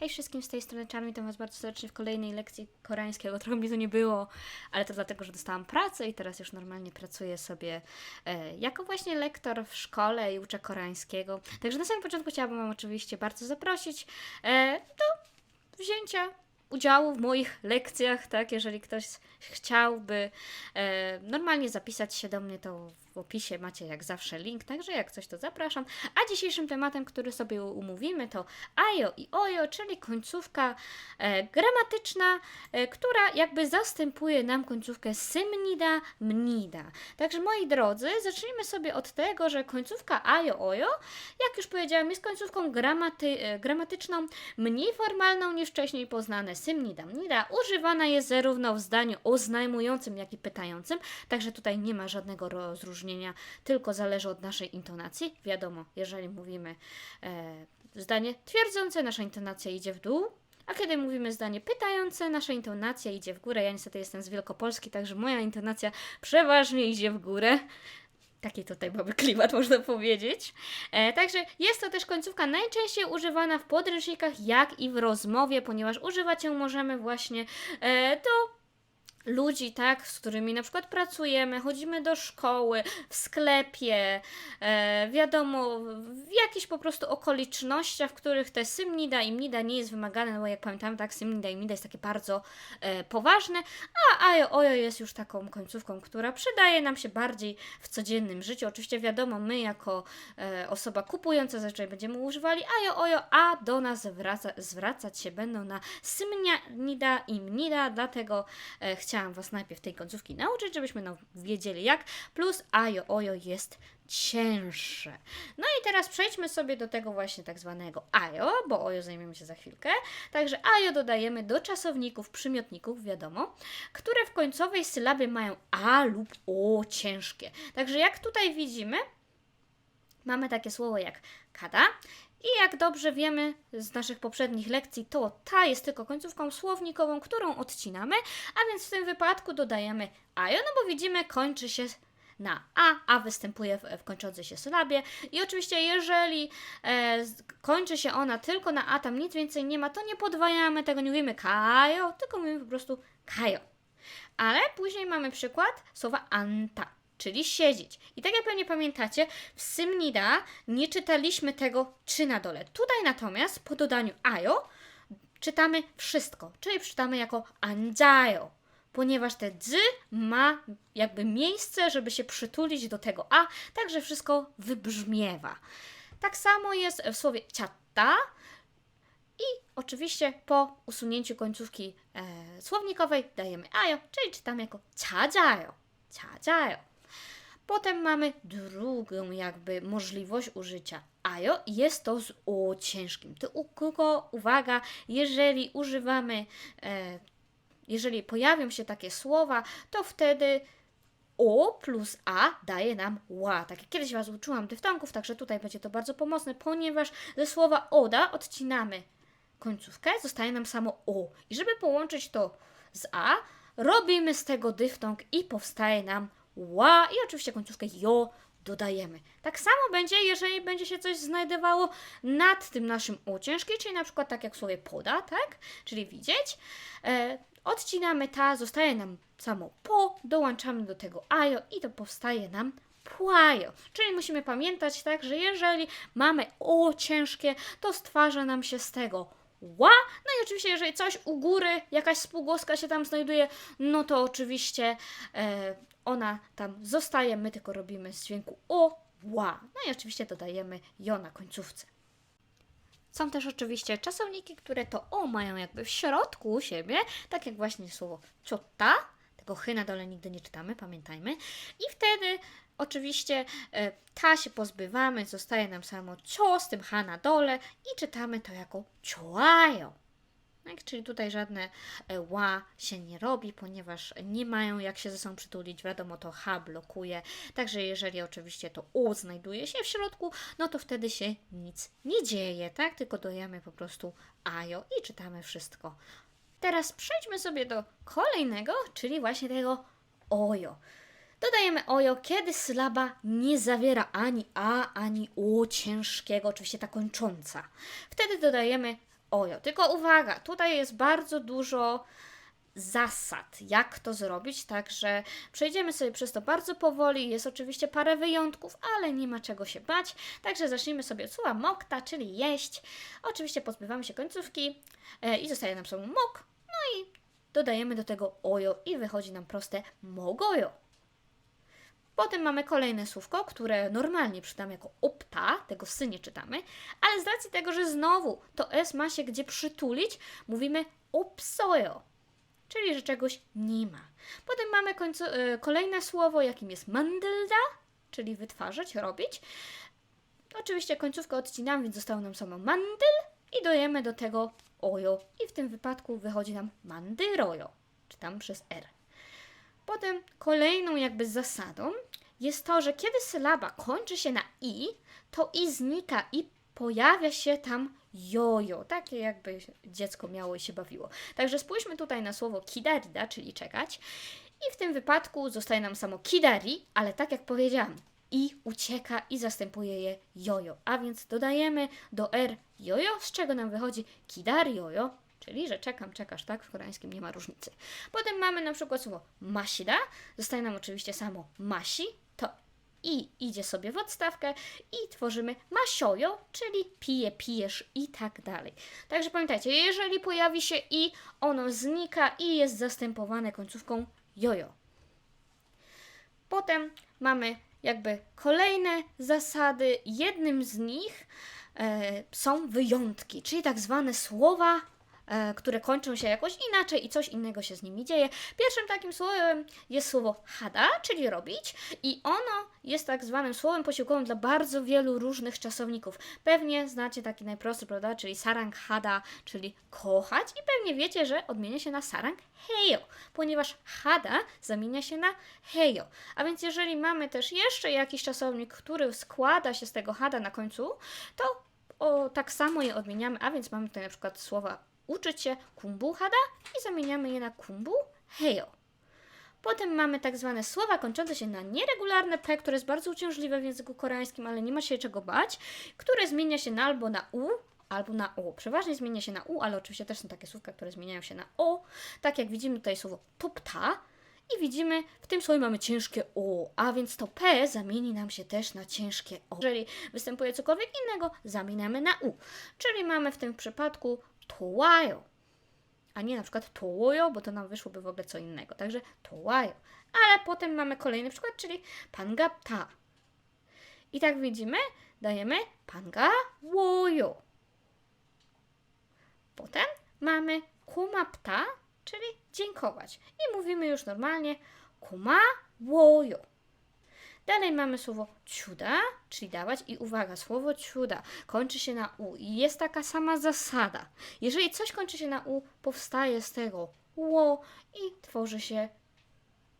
Hej wszystkim z tej strony Czarny, witam Was bardzo serdecznie w kolejnej lekcji koreańskiego. Trochę mnie to nie było, ale to dlatego, że dostałam pracę i teraz już normalnie pracuję sobie e, jako właśnie lektor w szkole i uczę koreańskiego. Także na samym początku chciałabym Wam oczywiście bardzo zaprosić e, do wzięcia udziału w moich lekcjach, tak? Jeżeli ktoś chciałby e, normalnie zapisać się do mnie, to w opisie macie jak zawsze link, także jak coś to zapraszam. A dzisiejszym tematem, który sobie umówimy, to ajo i ojo, czyli końcówka e, gramatyczna, e, która jakby zastępuje nam końcówkę symnida, mnida. Także moi drodzy, zacznijmy sobie od tego, że końcówka ajo, ojo, jak już powiedziałam, jest końcówką gramaty, e, gramatyczną, mniej formalną niż wcześniej poznane symnida, mnida. Używana jest zarówno w zdaniu oznajmującym, jak i pytającym, także tutaj nie ma żadnego rozróżnienia, tylko zależy od naszej intonacji. Wiadomo, jeżeli mówimy e, zdanie twierdzące, nasza intonacja idzie w dół, a kiedy mówimy zdanie pytające, nasza intonacja idzie w górę. Ja niestety jestem z Wielkopolski, także moja intonacja przeważnie idzie w górę. Taki tutaj mamy klimat, można powiedzieć. E, także jest to też końcówka najczęściej używana w podręcznikach, jak i w rozmowie, ponieważ używać ją możemy właśnie e, do ludzi, tak, z którymi na przykład pracujemy, chodzimy do szkoły, w sklepie, e, wiadomo, w jakichś po prostu okolicznościach, w których te symnida i mnida nie jest wymagane, bo jak pamiętam, tak, symnida i mnida jest takie bardzo e, poważne, a ajo ojo jest już taką końcówką, która przydaje nam się bardziej w codziennym życiu. Oczywiście wiadomo, my jako e, osoba kupująca zazwyczaj będziemy używali ajo ojo, a do nas zwraca, zwracać się będą na symnida i mnida, dlatego e, chciałam Was najpierw tej końcówki nauczyć, żebyśmy no, wiedzieli jak, plus ajo ojo jest cięższe. No i teraz przejdźmy sobie do tego właśnie tak zwanego ajo, bo ojo zajmiemy się za chwilkę. Także ajo dodajemy do czasowników, przymiotników, wiadomo, które w końcowej sylabie mają a lub o ciężkie. Także jak tutaj widzimy, mamy takie słowo jak kada. I jak dobrze wiemy z naszych poprzednich lekcji, to ta jest tylko końcówką słownikową, którą odcinamy, a więc w tym wypadku dodajemy ajo, no bo widzimy, kończy się na a, a występuje w, w kończącej się sylabie. I oczywiście, jeżeli e, kończy się ona tylko na a, tam nic więcej nie ma, to nie podwajamy tego, nie mówimy kajo, tylko mówimy po prostu kajo. Ale później mamy przykład słowa anta, czyli siedzieć. I tak jak pewnie pamiętacie, w Symnida nie czytaliśmy tego czy na dole. Tutaj natomiast po dodaniu ajo czytamy wszystko, czyli czytamy jako anjajo, ponieważ te dzy ma jakby miejsce, żeby się przytulić do tego a, także wszystko wybrzmiewa. Tak samo jest w słowie ciatta, i oczywiście po usunięciu końcówki e, słownikowej dajemy ajo, czyli czytamy jako ciadziajo, ciadziajo. Potem mamy drugą jakby możliwość użycia ajo. Jest to z o ciężkim. Tylko uwaga, jeżeli używamy, e, jeżeli pojawią się takie słowa, to wtedy o plus A daje nam ła. Tak jak kiedyś Was uczyłam dyftonków, także tutaj będzie to bardzo pomocne, ponieważ ze słowa oda odcinamy końcówkę, zostaje nam samo o. I żeby połączyć to z A, robimy z tego dyftong i powstaje nam ła i oczywiście końcówkę jo dodajemy. Tak samo będzie, jeżeli będzie się coś znajdowało nad tym naszym o czyli na przykład tak jak słowie poda, tak? Czyli widzieć. E, odcinamy ta, zostaje nam samo po, dołączamy do tego ajo i to powstaje nam płajo. Czyli musimy pamiętać tak, że jeżeli mamy o ciężkie, to stwarza nam się z tego ła. No i oczywiście, jeżeli coś u góry, jakaś spółgłoska się tam znajduje, no to oczywiście e, ona tam zostaje, my tylko robimy z dźwięku o, ła. No i oczywiście dodajemy jo na końcówce. Są też oczywiście czasowniki, które to o mają jakby w środku siebie, tak jak właśnie słowo ciota, tego chy na dole nigdy nie czytamy, pamiętajmy. I wtedy oczywiście e, ta się pozbywamy, zostaje nam samo cio z tym h na dole i czytamy to jako cioajo. Tak, czyli tutaj żadne e, ła się nie robi, ponieważ nie mają jak się ze sobą przytulić. Wiadomo, to H blokuje. Także jeżeli oczywiście to U znajduje się w środku, no to wtedy się nic nie dzieje, tak? Tylko dojemy po prostu ajo i czytamy wszystko. Teraz przejdźmy sobie do kolejnego, czyli właśnie tego ojo. Dodajemy ojo, kiedy sylaba nie zawiera ani a, ani u ciężkiego, oczywiście ta kończąca. Wtedy dodajemy ojo. Tylko uwaga, tutaj jest bardzo dużo zasad, jak to zrobić, także przejdziemy sobie przez to bardzo powoli. Jest oczywiście parę wyjątków, ale nie ma czego się bać. Także zacznijmy sobie od słowa mokta, czyli jeść. Oczywiście pozbywamy się końcówki e, i zostaje nam słowo mok. No i dodajemy do tego ojo i wychodzi nam proste mogojo. Potem mamy kolejne słówko, które normalnie czytamy jako opta, tego sy nie czytamy, ale z racji tego, że znowu to s ma się gdzie przytulić, mówimy opsojo, czyli że czegoś nie ma. Potem mamy końcu, e, kolejne słowo, jakim jest mandylda, czyli wytwarzać, robić. Oczywiście końcówkę odcinamy, więc zostało nam samo mandyl i dojemy do tego ojo i w tym wypadku wychodzi nam mandyrojo, czytam przez r. Potem kolejną jakby zasadą jest to, że kiedy sylaba kończy się na i, to i znika i pojawia się tam jojo, takie jakby dziecko miało i się bawiło. Także spójrzmy tutaj na słowo kidarida, czyli czekać. I w tym wypadku zostaje nam samo kidari, ale tak jak powiedziałam, i ucieka i zastępuje je jojo. A więc dodajemy do r jojo, z czego nam wychodzi kidari jojo, czyli że czekam, czekasz, tak? W koreańskim nie ma różnicy. Potem mamy na przykład słowo masida, zostaje nam oczywiście samo masi, to i idzie sobie w odstawkę i tworzymy masiojo, czyli pije, pijesz i tak dalej. Także pamiętajcie, jeżeli pojawi się i, ono znika i jest zastępowane końcówką jojo. Potem mamy jakby kolejne zasady. Jednym z nich e, są wyjątki, czyli tak zwane słowa, które kończą się jakoś inaczej i coś innego się z nimi dzieje. Pierwszym takim słowem jest słowo hada, czyli robić, i ono jest tak zwanym słowem posiłkowym dla bardzo wielu różnych czasowników. Pewnie znacie taki najprostszy, prawda, czyli sarang hada, czyli kochać, i pewnie wiecie, że odmienia się na sarang hejo, ponieważ hada zamienia się na hejo. A więc jeżeli mamy też jeszcze jakiś czasownik, który składa się z tego hada na końcu, to o, tak samo je odmieniamy, a więc mamy tutaj na przykład słowa uczyć się kumbu hada i zamieniamy je na kumbu hejo. Potem mamy tak zwane słowa kończące się na nieregularne p, które jest bardzo uciążliwe w języku koreańskim, ale nie ma się czego bać, które zmienia się na albo na u, albo na o. Przeważnie zmienia się na u, ale oczywiście też są takie słówka, które zmieniają się na o. Tak jak widzimy tutaj słowo topta i widzimy, w tym słowie mamy ciężkie o, a więc to p zamieni nam się też na ciężkie o. Jeżeli występuje cokolwiek innego, zamieniamy na u. Czyli mamy w tym przypadku tołajo a nie na przykład tołojo, bo to nam wyszłoby w ogóle co innego. Także tołajo. Ale potem mamy kolejny przykład, czyli pangapta. I tak widzimy, dajemy panga. Potem mamy kumapta, czyli dziękować. I mówimy już normalnie kuma. Dalej mamy słowo ciuda, czyli dawać i uwaga, słowo ciuda kończy się na u i jest taka sama zasada. Jeżeli coś kończy się na u, powstaje z tego ło i tworzy się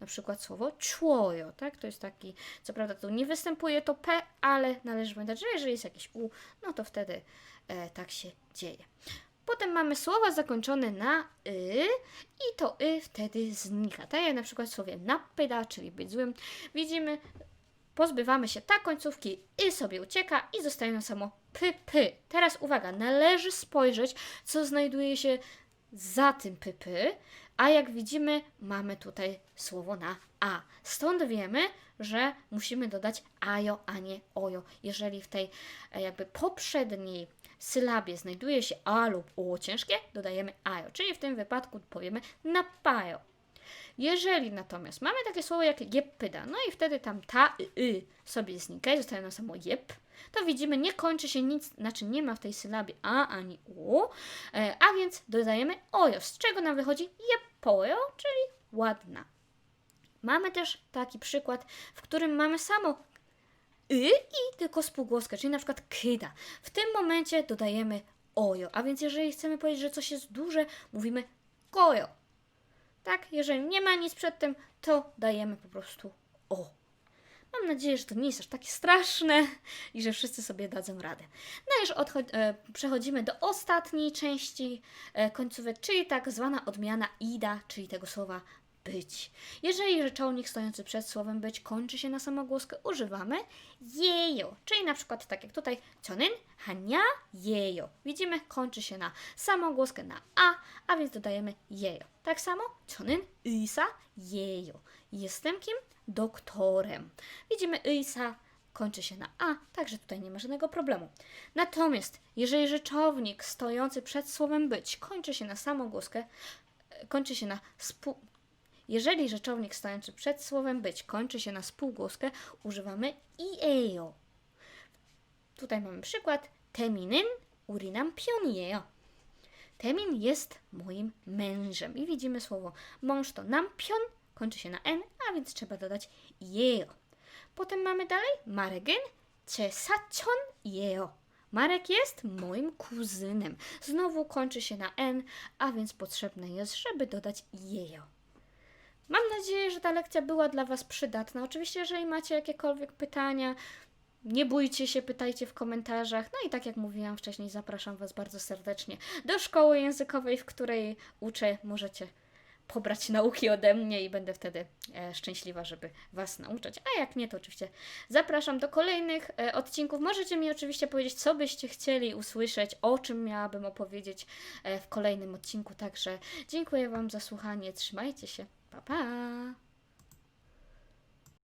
na przykład słowo człojo, tak? To jest taki, co prawda tu nie występuje to p, ale należy pamiętać, że jeżeli jest jakieś u, no to wtedy e, tak się dzieje. Potem mamy słowa zakończone na y i to y wtedy znika. Tak jak na przykład słowie napyda, czyli być złym. Widzimy, pozbywamy się tak końcówki y sobie ucieka i zostaje nam samo py, py. Teraz uwaga, należy spojrzeć, co znajduje się za tym py, py, a jak widzimy, mamy tutaj słowo na a. Stąd wiemy, że musimy dodać ajo, a nie ojo. Jeżeli w tej e, jakby poprzedniej sylabie znajduje się a lub o ciężkie, dodajemy ajo, czyli w tym wypadku powiemy napajo. Jeżeli natomiast mamy takie słowo jak jeppyda, no i wtedy tam ta y, sobie znika i zostaje nam samo jep, to widzimy, nie kończy się nic, znaczy nie ma w tej sylabie a ani u, e, a więc dodajemy ojo, z czego nam wychodzi jeppojo, czyli ładna. Mamy też taki przykład, w którym mamy samo y i tylko spółgłoskę, czyli na przykład kyda. W tym momencie dodajemy ojo, a więc jeżeli chcemy powiedzieć, że coś jest duże, mówimy kojo. Tak, jeżeli nie ma nic przed tym, to dajemy po prostu o. Mam nadzieję, że to nie jest aż takie straszne i że wszyscy sobie dadzą radę. No już e, przechodzimy do ostatniej części e, końcówek, czyli tak zwana odmiana ida, czyli tego słowa być. Jeżeli rzeczownik stojący przed słowem być kończy się na samogłoskę, używamy jejo, czyli na przykład tak jak tutaj cionyn, hania, jejo. Widzimy, kończy się na samogłoskę na a, a więc dodajemy jejo. Tak samo cionyn, isa, jejo. Jestem kim? Doktorem. Widzimy isa, kończy się na a, także tutaj nie ma żadnego problemu. Natomiast jeżeli rzeczownik stojący przed słowem być kończy się na samogłoskę, e, kończy się na spu, jeżeli rzeczownik stojący przed słowem być kończy się na spółgłoskę, używamy iejo. Tutaj mamy przykład. Teminin urinam pioniejo. Temin jest moim mężem. I widzimy słowo mąż to nampion, kończy się na n, a więc trzeba dodać jeo. Potem mamy dalej jeo. Marek jest moim kuzynem. Znowu kończy się na n, a więc potrzebne jest, żeby dodać jeo. Mam nadzieję, że ta lekcja była dla Was przydatna. Oczywiście, jeżeli macie jakiekolwiek pytania, nie bójcie się, pytajcie w komentarzach. No i tak jak mówiłam wcześniej, zapraszam Was bardzo serdecznie do szkoły językowej, w której uczę. Możecie pobrać nauki ode mnie i będę wtedy e, szczęśliwa, żeby Was nauczać. A jak nie, to oczywiście zapraszam do kolejnych e, odcinków. Możecie mi oczywiście powiedzieć, co byście chcieli usłyszeć, o czym miałabym opowiedzieć e, w kolejnym odcinku. Także dziękuję Wam za słuchanie. Trzymajcie się. Pa, pa!